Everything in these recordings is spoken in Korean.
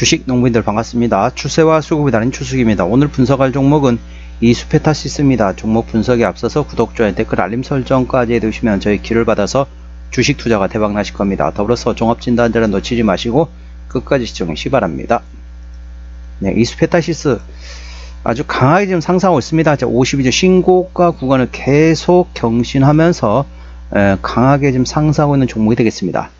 주식 농부인들 반갑습니다. 추세와 수급이 다른 추석입니다. 오늘 분석할 종목은 이수페타시스입니다. 종목 분석에 앞서서 구독, 좋아요, 댓글, 알림 설정까지 해두시면 저희 기를 받아서 주식 투자가 대박 나실 겁니다. 더불어서 종합진단자는 놓치지 마시고 끝까지 시청하시 바랍니다. 네, 이수페타시스 아주 강하게 지금 상승하고 있습니다. 52주 신고가 구간을 계속 경신하면서 에, 강하게 지금 상승하고 있는 종목이 되겠습니다.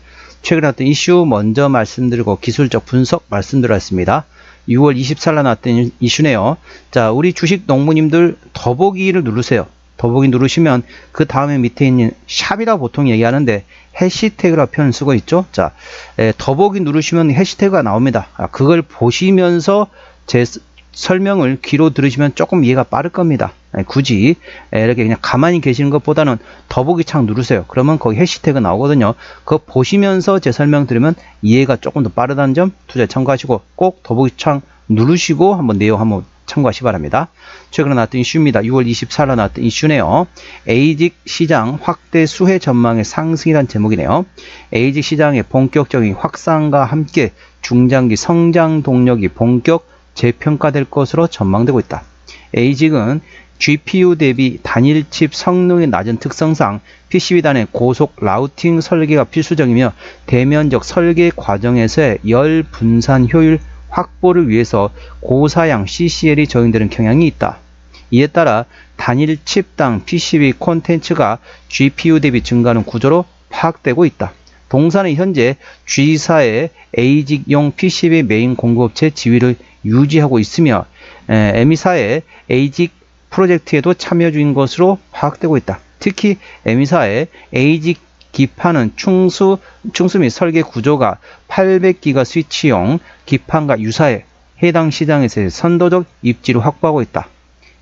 최근에 나왔던 이슈 먼저 말씀드리고 기술적 분석 말씀드렸습니다. 6월 24일 나왔던 이슈네요. 자, 우리 주식 농부님들 더보기를 누르세요. 더보기 누르시면 그 다음에 밑에 있는 샵이라고 보통 얘기하는데 해시태그라 표현 쓰고 있죠. 자, 에, 더보기 누르시면 해시태그가 나옵니다. 아, 그걸 보시면서 제 스- 설명을 귀로 들으시면 조금 이해가 빠를 겁니다. 굳이 에, 이렇게 그냥 가만히 계시는 것보다는 더보기 창 누르세요. 그러면 거기 해시태그 나오거든요. 그거 보시면서 제 설명 들으면 이해가 조금 더 빠르다는 점 투자에 참고하시고 꼭 더보기 창 누르시고 한번 내용 한번 참고하시 기 바랍니다. 최근에 나왔던 이슈입니다. 6월 24일 나왔던 이슈네요. 에이직 시장 확대 수혜 전망의 상승이란 제목이네요. 에이직 시장의 본격적인 확산과 함께 중장기 성장 동력이 본격 재평가될 것으로 전망되고 있다. 에이직은 GPU 대비 단일 칩 성능이 낮은 특성상 PCB 단의 고속 라우팅 설계가 필수적이며 대면적 설계 과정에서의 열 분산 효율 확보를 위해서 고사양 CCL이 적용되는 경향이 있다. 이에 따라 단일 칩당 PCB 콘텐츠가 GPU 대비 증가하는 구조로 파악되고 있다. 동사는 현재 G사의 에이직용 PCB 메인 공급업체 지위를 유지하고 있으며 에, 에미사의 에이직 프로젝트에도 참여 중인 것으로 파악되고 있다. 특히 에미사의 에이직 기판은 충수, 충수 및 설계 구조가 800기가 스위치용 기판과 유사해 해당 시장에서 선도적 입지를 확보하고 있다.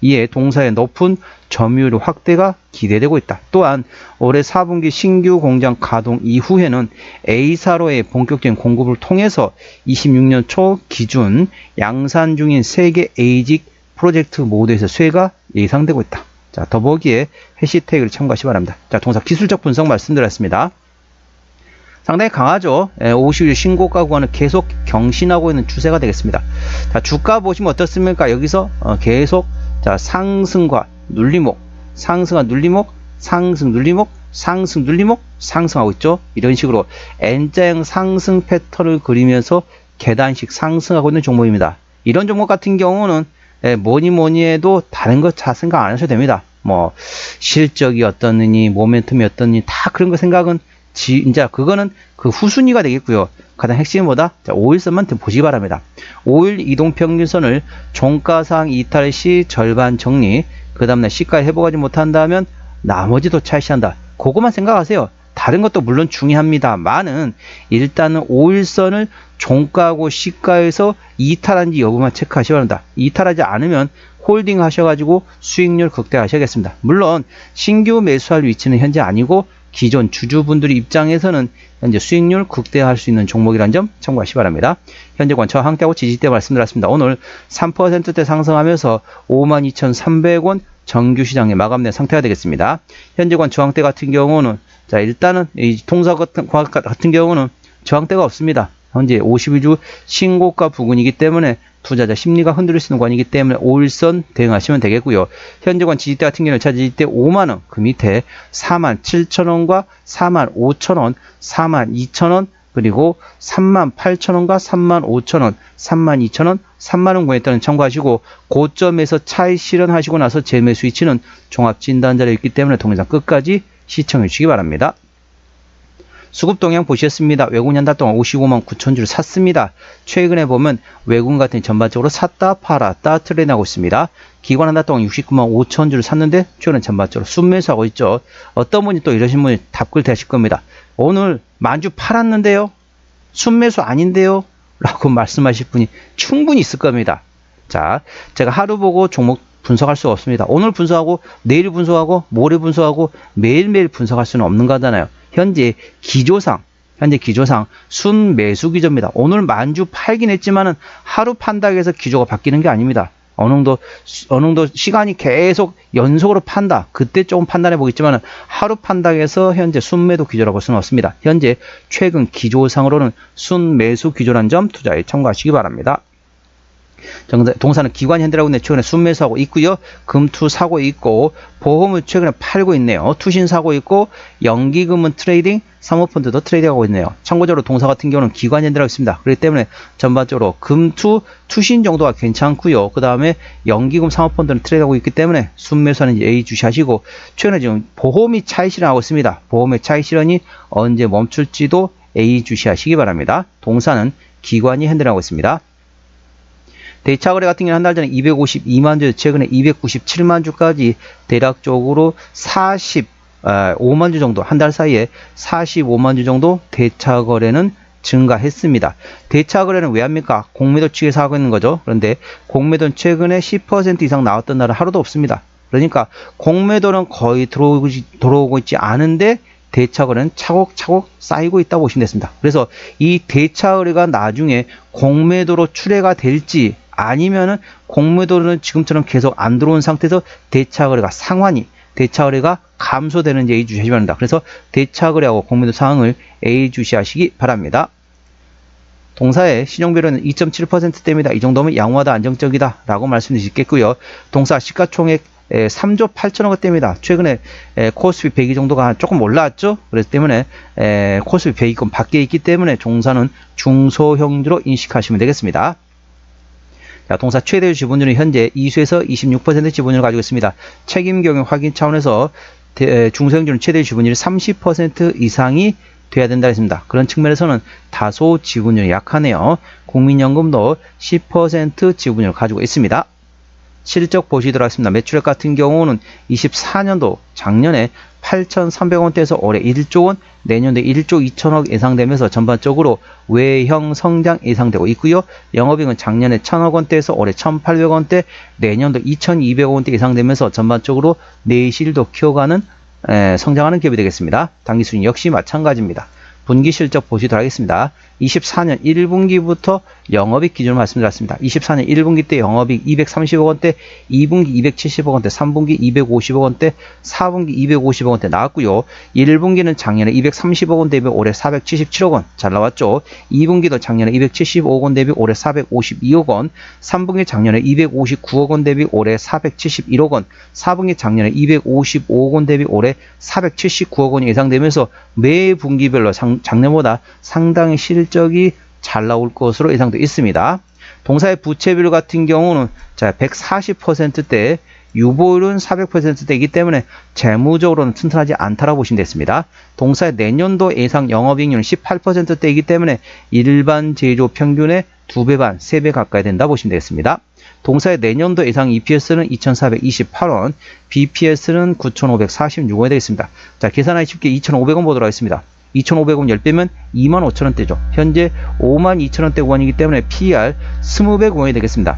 이에 동사의 높은 점유율 확대가 기대되고 있다. 또한 올해 4분기 신규 공장 가동 이후에는 A사로의 본격적인 공급을 통해서 26년 초 기준 양산 중인 세계 에이직 프로젝트 모드에서 수혜가 예상되고 있다. 자, 더보기에 해시태그를 참고하시 기 바랍니다. 자, 동사 기술적 분석 말씀드렸습니다. 상당히 강하죠. 50일 신고가 구간을 계속 경신하고 있는 추세가 되겠습니다. 자, 주가 보시면 어떻습니까? 여기서 어, 계속 자, 상승과 눌림목, 상승과 눌림목, 상승 눌림목, 상승 눌림목, 상승하고 있죠. 이런 식으로 N자형 상승 패턴을 그리면서 계단식 상승하고 있는 종목입니다. 이런 종목 같은 경우는 예, 뭐니 뭐니 해도 다른 거잘 생각 안 하셔도 됩니다. 뭐 실적이 어떻느니 모멘텀이 어떻느니 다 그런 거 생각은 지, 이제 그거는 그 후순위가 되겠고요. 가장 핵심은 뭐다? 자, 5일선만 보시기 바랍니다. 5일 이동평균선을 종가상 이탈 시 절반 정리, 그 다음날 시가 회복하지 못한다면 나머지도 차시한다. 그것만 생각하세요. 다른 것도 물론 중요합니다만은 일단은 5일선을 종가하고 시가에서 이탈한지 여부만 체크하셔야 합니다. 이탈하지 않으면 홀딩 하셔가지고 수익률 극대화하셔야겠습니다. 물론 신규 매수할 위치는 현재 아니고 기존 주주분들의 입장에서는 현재 수익률 극대화할 수 있는 종목이라는 점 참고하시 기 바랍니다. 현재권 저항대하고 지지대 말씀드렸습니다. 오늘 3%대 상승하면서 52,300원 정규 시장에 마감된 상태가 되겠습니다. 현재권 저항대 같은 경우는 자 일단은 이 통사 같은 같은 경우는 저항대가 없습니다. 현재 52주 신고가 부근이기 때문에 투자자 심리가 흔들릴 수 있는 관이기 때문에 5일선 대응하시면 되겠고요. 현재권 지지대 같은 경우는 차 지지대 5만원 그 밑에 4만 7천원과 4만 5천원 4만 2천원 그리고 3만 8천원과 3만 5천원 3만 2천원 3만원 구했다는 참고하시고 고점에서 차익 실현하시고 나서 재매 수 위치는 종합진단자로 있기 때문에 동영상 끝까지 시청해 주시기 바랍니다. 수급 동향 보셨습니다. 외국인 한달 동안 55만 9천 주를 샀습니다. 최근에 보면 외국인 같은 전반적으로 샀다 팔았다 트레이드하고 있습니다. 기관 한 달 동안 69만 5천 주를 샀는데 최근에 전반적으로 순매수하고 있죠. 어떤 분이 또 이러신 분이 답글 대실 겁니다. 오늘 만주 팔았는데요. 순매수 아닌데요. 라고 말씀하실 분이 충분히 있을 겁니다. 자, 제가 하루 보고 종목 분석할 수 없습니다. 오늘 분석하고 내일 분석하고 모레 분석하고 매일매일 분석할 수는 없는 거잖아요. 현재 기조상 현재 기조상 순매수 기조입니다. 오늘 만주 팔긴 했지만은 하루 판다고 해서 기조가 바뀌는 게 아닙니다. 어느 정도 수- 어느 정도 시간이 계속 연속으로 판다. 그때 조금 판단해 보겠지만 하루 판단에서 현재 순매도 기조라고 할 수는 없습니다. 현재 최근 기조상으로는 순매수 기조란 점 투자에 참고하시기 바랍니다. 정사- 동사는 기관 현대라고 있네 최근에 순매수하고 있고요. 금투 사고 있고 보험을 최근에 팔고 있네요. 투신 사고 있고 연기금은 트레이딩, 사모펀드도 트레이딩하고 있네요. 참고적으로 동사 같은 경우는 기관 현대라고 있습니다. 그렇기 때문에 전반적으로 금투, 투신 정도가 괜찮고요. 그 다음에 연기금, 사모펀드는 트레이드하고 있기 때문에 순매수하는 A 주시하시고 최근에 지금 보험이 차익 실현하고 있습니다. 보험의 차익 실현이 언제 멈출지도 A 주시하시기 바랍니다. 동사는 기관이 핸들하고 있습니다. 대차 거래 같은 경우는 한 달 전에 252만 주, 최근에 297만 주까지 대략적으로 40, 아, 5만 주 정도, 한 달 사이에 45만 주 정도 대차 거래는 증가했습니다. 대차 거래는 왜 합니까? 공매도 측에서 하고 있는 거죠. 그런데 공매도는 최근에 10% 이상 나왔던 날은 하루도 없습니다. 그러니까 공매도는 거의 들어오고, 있지 않은데 대차 거래는 차곡차곡 쌓이고 있다고 보시면 됐습니다. 그래서 이 대차 거래가 나중에 공매도로 출회가 될지 아니면은 공매도는 지금처럼 계속 안 들어온 상태에서 대차 거래가 상환이 대차 거래가 감소되는지 A 주시 하시기 바랍니다. 그래서 대차 거래하고 공매도 상황을 A 주시하시기 바랍니다. 동사의 신용비율은 2.7%대입니다. 이 정도면 양호하다 안정적이다 라고 말씀드릴 수 있겠고요. 동사 시가총액 에, 3조 8천억 원대입니다. 최근에 에, 코스피 100이 정도가 조금 올라왔죠. 그렇기 때문에 에, 코스피 100위권 밖에 있기 때문에 종사는 중소형주로 인식하시면 되겠습니다. 자, 동사 최대 지분율은 현재 2수에서 26% 지분율을 가지고 있습니다. 책임 경영 확인 차원에서 중소형주는 최대 지분율이 30% 이상이 돼야 된다 했습니다. 그런 측면에서는 다소 지분율이 약하네요. 국민연금도 10% 지분율을 가지고 있습니다. 실적 보시도록 하겠습니다. 매출액 같은 경우는 24년도 작년에 8,300원대에서 올해 1조 원, 내년도에 1조 2천억 예상되면서 전반적으로 외형 성장 예상되고 있고요. 영업이익은 작년에 1,000억 원대에서 올해 1,800원대, 내년도 2,200원대 예상되면서 전반적으로 내실도 키워가는 에, 성장하는 기업이 되겠습니다. 당기 수준 역시 마찬가지입니다. 분기 실적 보시도록 하겠습니다. 24년 1분기부터 영업이익 기준을 말씀드렸습니다. 24년 1분기 때 영업이익 230억 원대, 2분기 270억 원대, 3분기 250억 원대, 4분기 250억 원대 나왔고요. 1분기는 작년에 230억 원 대비 올해 477억 원 잘 나왔죠. 2분기도 작년에 275억 원 대비 올해 452억 원, 3분기 작년에 259억 원 대비 올해 471억 원, 4분기 작년에 255억 원 대비 올해 479억 원이 예상되면서 매 분기별로 상- 작년보다 상당히 실 적이 잘 나올 것으로 예상되어 있습니다. 동사의 부채비율 같은 경우는 자 140%대 유보율은 400%대이기 때문에 재무적으로는 튼튼하지 않다라고 보시면 됐습니다. 동사의 내년도 예상 영업이익률은 18%대이기 때문에 일반 제조 평균의 2배 반, 3배 가까이 된다 보시면 되겠습니다. 동사의 내년도 예상 EPS는 2,428원, BPS는 9,546원이 되겠습니다. 자, 계산하기 쉽게 2,500원 보도록 하겠습니다. 2,500원 10배면 25,000원대죠. 현재 52,000원대 구간이기 때문에 PER 20배 구간이 되겠습니다.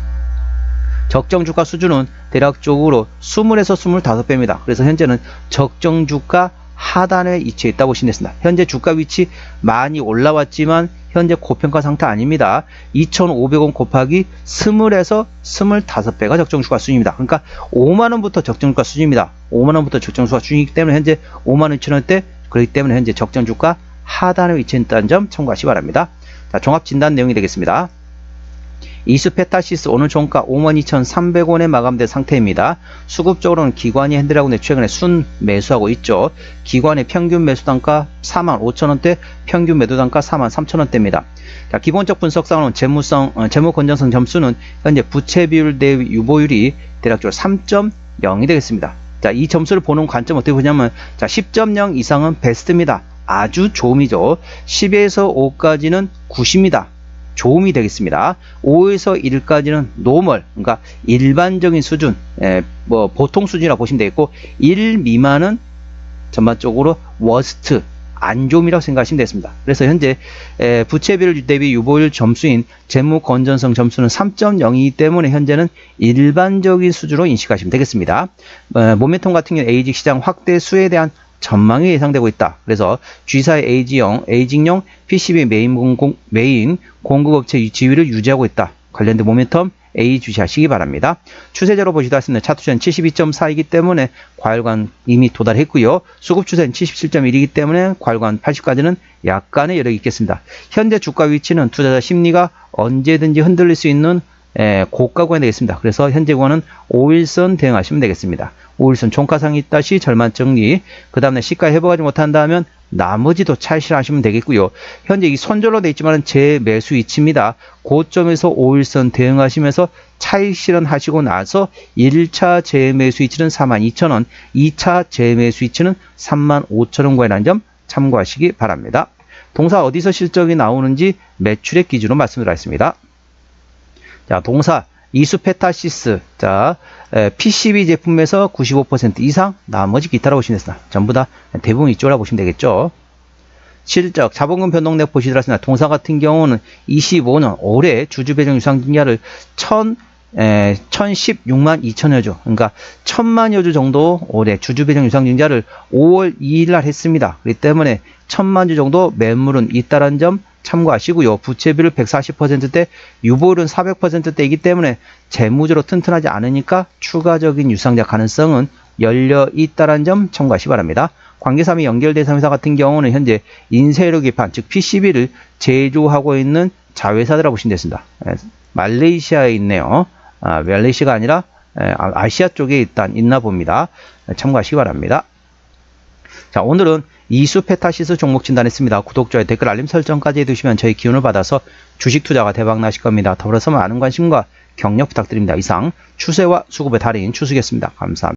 적정 주가 수준은 대략적으로 20에서 25배입니다. 그래서 현재는 적정 주가 하단에 위치해 있다고 보시면 됐습니다. 현재 주가 위치 많이 올라왔지만 현재 고평가 상태 아닙니다. 2,500원 곱하기 20에서 25배가 적정 주가 수준입니다. 그러니까 5만원부터 적정 주가 수준입니다. 5만원부터 적정 주가 수준이기 때문에 현재 5만 2천원대 그렇기 때문에 현재 적정 주가 하단에 위치해 있다는 점 참고하시기 바랍니다. 자, 종합 진단 내용이 되겠습니다. 이스페타시스 오늘 종가 52,300원에 마감된 상태입니다. 수급적으로는 기관이 핸들하고 있는데 최근에 순 매수하고 있죠. 기관의 평균 매수 단가 45,000원대, 평균 매도 단가 43,000원대입니다. 자, 기본적 분석상으로는 재무성, 어, 재무 건전성 점수는 현재 부채 비율 대 유보율이 대략적으로 3.0이 되겠습니다. 자, 이 점수를 보는 관점 어떻게 보냐면 자, 10.0 이상은 베스트입니다. 아주 좋음이죠. 10에서 5까지는 굿입니다. 좋음이 되겠습니다. 5에서 1까지는 노멀, 그러니까 일반적인 수준, 에, 뭐 보통 수준이라고 보시면 되겠고 1 미만은 전반적으로 워스트, 안 좋음이라고 생각하시면 되겠습니다. 그래서 현재 에, 부채비율 대비 유보율 점수인 재무 건전성 점수는 3.0이기 때문에 현재는 일반적인 수준으로 인식하시면 되겠습니다. 어, 모멘텀 같은 경우 에이직 시장 확대 수에 대한 전망이 예상되고 있다. 그래서 G사의 에이지형, 에이징용 PCB 메인 공공, 메인 공급업체 지위를 유지하고 있다. 관련된 모멘텀 A 주시하시기 바랍니다. 추세대로 보시다 했습니다. 차트추세는 72.4이기 때문에 과열관 이미 도달했고요. 수급 추세는 77.1이기 때문에 과열관 80까지는 약간의 여력이 있겠습니다. 현재 주가 위치는 투자자 심리가 언제든지 흔들릴 수 있는 에, 고가 구간이 되겠습니다. 그래서 현재 구간은 5일선 대응하시면 되겠습니다. 5일선 종가상이 있다 시 절만 정리, 그 다음에 시가 회복하지 못한다면 나머지도 차익실하시면 되겠고요. 현재 이 손절로 되어 있지만 제 매수 위치입니다. 고점에서 5일선 대응하시면서 차익 실현하시고 나서 1차 재매수 위치는 42,000원, 2차 재매수 위치는 35,000원 구간이라는 점 참고하시기 바랍니다. 동사 어디서 실적이 나오는지 매출액 기준으로 말씀드리겠습니다. 자, 동사 이수페타시스. 자, 에, PCB 제품에서 95% 이상, 나머지 기타라고 보시면 됩니다. 전부 다 대부분 이쪽이라고 보시면 되겠죠. 실적, 자본금 변동액 보시더라습니다. 동사 같은 경우는 25년 올해 주주 배정 유상 증가를 1000 에, 1016만 2천여 주, 그러니까 1000만여 주 정도 올해 주주 배정 유상 증자를 5월 2일 날 했습니다. 그렇기 때문에 1000만 주 정도 매물은 있다는 점 참고하시고요. 부채비율 140%대, 유보율은 400%대이기 때문에 재무적으로 튼튼하지 않으니까 추가적인 유상자 가능성은 열려 있다는 점 참고하시 기 바랍니다. 관계사 및 연결 대상 회사 같은 경우는 현재 인쇄료 기판, 즉 PCB를 제조하고 있는 자회사들이라고 보시면 되겠습니다. 에, 말레이시아에 있네요. 아, 말레이시아가 아니라 에, 아, 아시아 쪽에 일단 있나 봅니다. 에, 참고하시기 바랍니다. 자, 오늘은 이수페타시스 종목 진단했습니다. 구독, 좋아요, 댓글, 알림 설정까지 해두시면 저희 기운을 받아서 주식 투자가 대박 나실 겁니다. 더불어서 많은 관심과 격려 부탁드립니다. 이상 추세와 수급의 달인 추수겠습니다. 감사합니다.